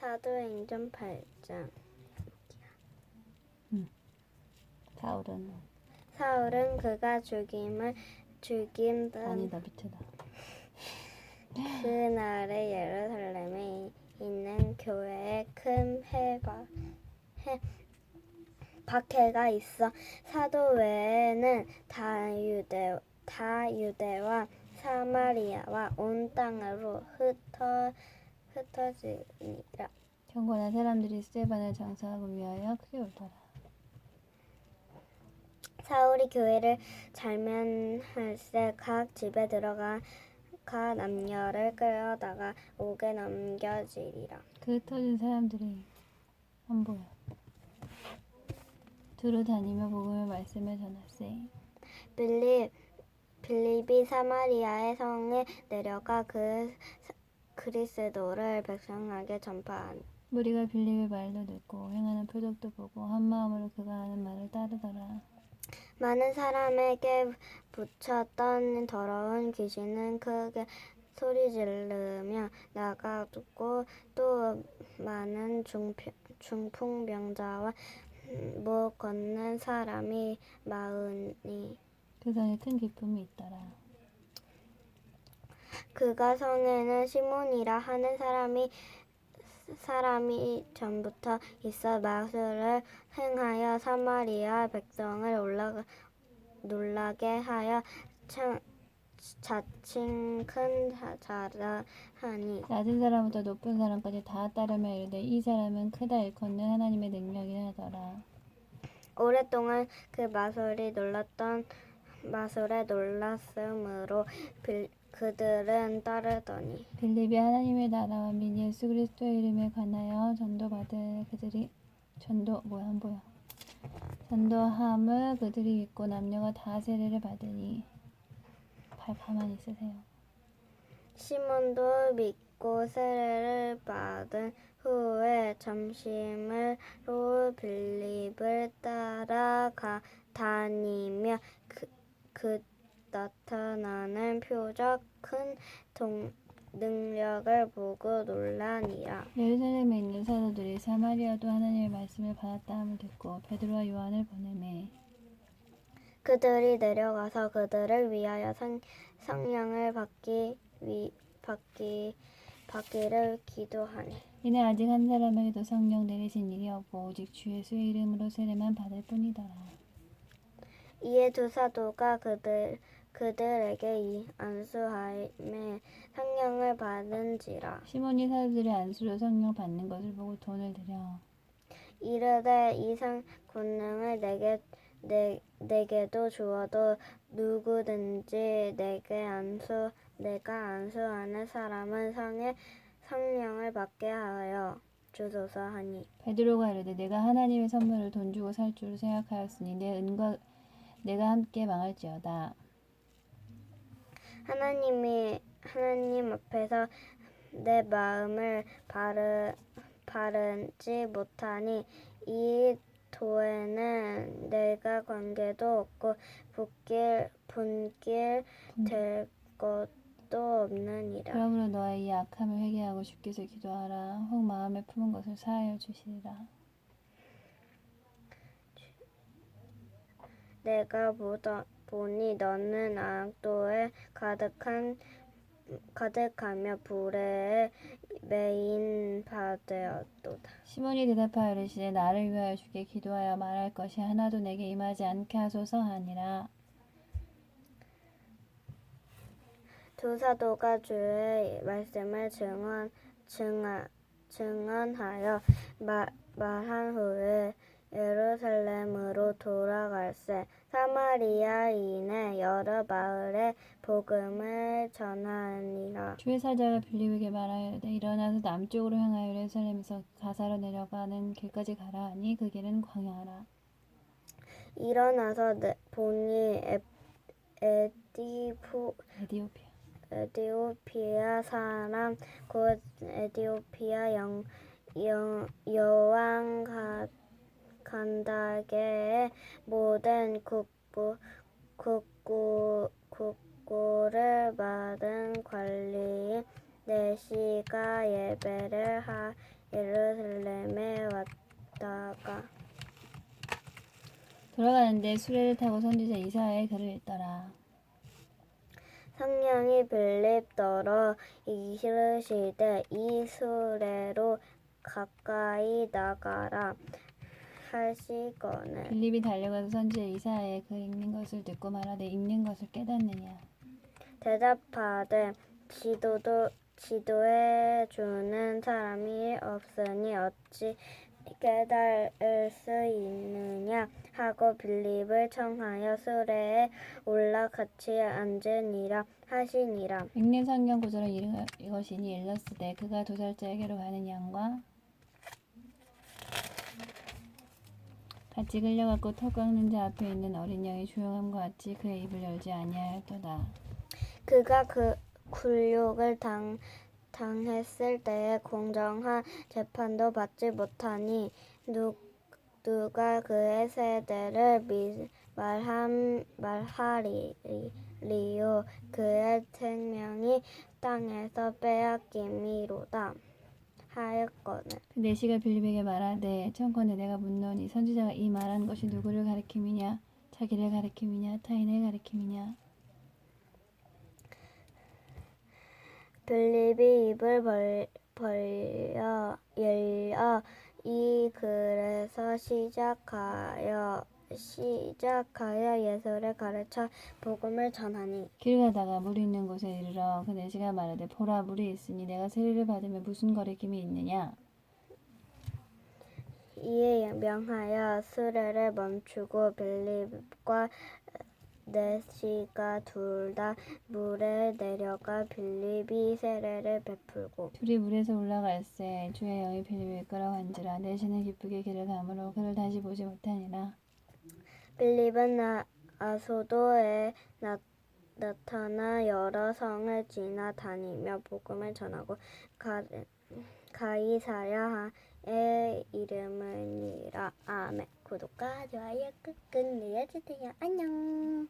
사도행전 8장. 사울은? 사울은 그가 죽임을 다음 아니다 밑에다. 그날에 예루살렘에 있는 교회에 큰 해가 해 박해가 있어. 사도 외에는 다 유대 다 유대와 사마리아와 온 땅으로 흩어 흩어지니라 경건한 사람들이 스테반을 장사하고 위하여 크게 울더라. 사울이 교회를 잘면할세 각 집에 들어가 가 남녀를 끌어다가 옥에 넘겨지리라 그 흩어진 사람들이 안 보여. 두루 다니며 복음의 말씀을 전할세. 빌립 빌립이 사마리아의 성에 내려가 그 사- 그리스도를 백성에게 전파하니 무리가 빌립의 말도 듣고 행하는 표적도 보고 한 마음으로 그가 하는 말을 따르더라. 많은 사람에게 붙였던 더러운 귀신은 크게 소리 지르며 나가고 또 많은 중풍, 중풍병자와 못 걷는 사람이 많으니 그 성에 큰 기쁨이 있더라. 그가 성에는 시몬이라 하는 사람이 사람이 전부터 있어 마술을 행하여 사마리아 백성을 올라 놀라게 하여 참, 자칭 큰 자- 자라 하니 낮은 사람부터 높은 사람까지 다 따르며 이르되 이 사람은 크다 일컫는 하나님의 능력이라 하더라. 오랫동안 그 마술이 놀랐던 마술에 놀랐으므로 빌- 그들은 따르더니 빌립이 하나님의 나라와 및 예수 그리스도의 이름에 관하여 전도받을 그들이 전도 뭐야 안 보여 전도함을 그들이 믿고 남녀가 다 세례를 받으니 발 가만히 있으세요. 시몬도 믿고 세례를 받은 후에 점심으로 빌립을 따라가 다니며 그, 그 나타나는 표적 큰 동, 능력을 보고 놀라니라. 예루살렘에 있는 사도들이 사마리아도 하나님의 말씀을 받았다 함을 듣고 베드로와 요한을 보내매 그들이 내려가서 그들을 위하여 성, 성령을 받기 위 받기 받기를 기도하니 이는 아직 한 사람에게도 성령 내리신 일이 없고 오직 주 예수의 이름으로 세례만 받을 뿐이더라. 이에 두 사도가 그들 그들에게 이 안수하임에 성령을 받은지라. 시몬이 사도들의 안수로 성령 받는 것을 보고 돈을 들여 이르되 이상 권능을 내게 내, 내게도 주어도 누구든지 내게 안수 내가 안수하는 사람은 성에 성령을 받게 하여 주소서 하니. 베드로가 이르되 내가 하나님의 선물을 돈 주고 살줄 생각하였으니 내 은과 내가 함께 망할지어다. 하나님이 하나님 앞에서 내 마음을 바르 바르지 못하니 이 도에는 내가 관계도 없고 붙길 분길 될 것도 없느니라. 그러므로 너의 이 악함을 회개하고 주께서 기도하라. 혹 마음에 품은 것을 사하여 주시리라. 내가 보다 보니 너는 악도에 가득한 가득하며 불에 메인 바되었도다. 시몬이 대답하여 이르시되 나를 위하여 주께 기도하여 말할 것이 하나도 내게 임하지 않게 하소서 하니라. 두 사도가 주의 말씀을 증언 증언 증언하여 말, 말한 후에 예루살렘으로 돌아갈새 사마리아인의 여러 마을에 복음을 전하니라. 주의 사자가 빌립에게 말하여 이르되 일어나서 남쪽으로 향하여 예루살렘에서 가사로 내려가는 길까지 가라 하니 그 길은 광야라. 일어나서 내, 보니 에, 에디포 에디오피아. 에디오피아 사람 곧 에디오피아 영, 영 여왕 가, 간다게의 모든 국부 국고 국고를 받은 관리인 내시가 예배를 하 예루살렘에 왔다가 돌아가는데 수레를 타고 선지자 이사야의 글을 읽더라. 성령이 빌립더러 이르시되 이 수레로 가까이 나가라 하시거늘. 빌립이 달려가서 선지자 이사야의 글 읽는 것을 듣고 말하되 읽는 것을 깨닫느냐. 대답하되 지도도 지도해 주는 사람이 없으니 어찌 깨달을 수 있느냐? 하고 빌립을 청하여 수레에 올라 같이 앉으니라 하시니라. 읽는 성경 구절은 이것이니 일렀으되 그가 도살자에게로 가는 양과 같이 끌려갔고 턱 깎는 자 앞에 있는 어린 양이 조용함과 같이 그의 입을 열지 아니하였도다. 그가 그 굴욕을 당 당했을 때에 공정한 재판도 받지 못하니 누 누가 그의 세대를 미, 말함 말하리리요 그의 생명이 땅에서 빼앗김이로다 하였거늘. 그 내시가 빌립에게 말하되 청컨대 내가 묻노니 선지자가 이 말한 것이 누구를 가리킴이냐? 자기를 가리킴이냐? 타인을 가리킴이냐? 빌립이 입을 벌, 벌려 열려 이 글에서 시작하여 시작하여 예수를 가르쳐 복음을 전하니. 길 가다가 물이 있는 곳에 이르러 그 내시가 말하되 보라 물이 있으니 내가 세례를 받으면 무슨 거리낌이 있느냐? 이에 명하여 수레를 멈추고 빌립과 네시가 둘 다 물에 내려가 빌립이 세례를 베풀고 둘이 물에서 올라갈새 주의 영이 빌립을 이끌어간지라 내시는 기쁘게 길을 가므로 그를 다시 보지 못하니라 빌립은 나, 아소도에 나, 나타나 여러 성을 지나다니며 복음을 전하고 가, 가이사야의 이름을니라. 아멘. 구독과 좋아요 꾹꾹 눌러주세요. 안녕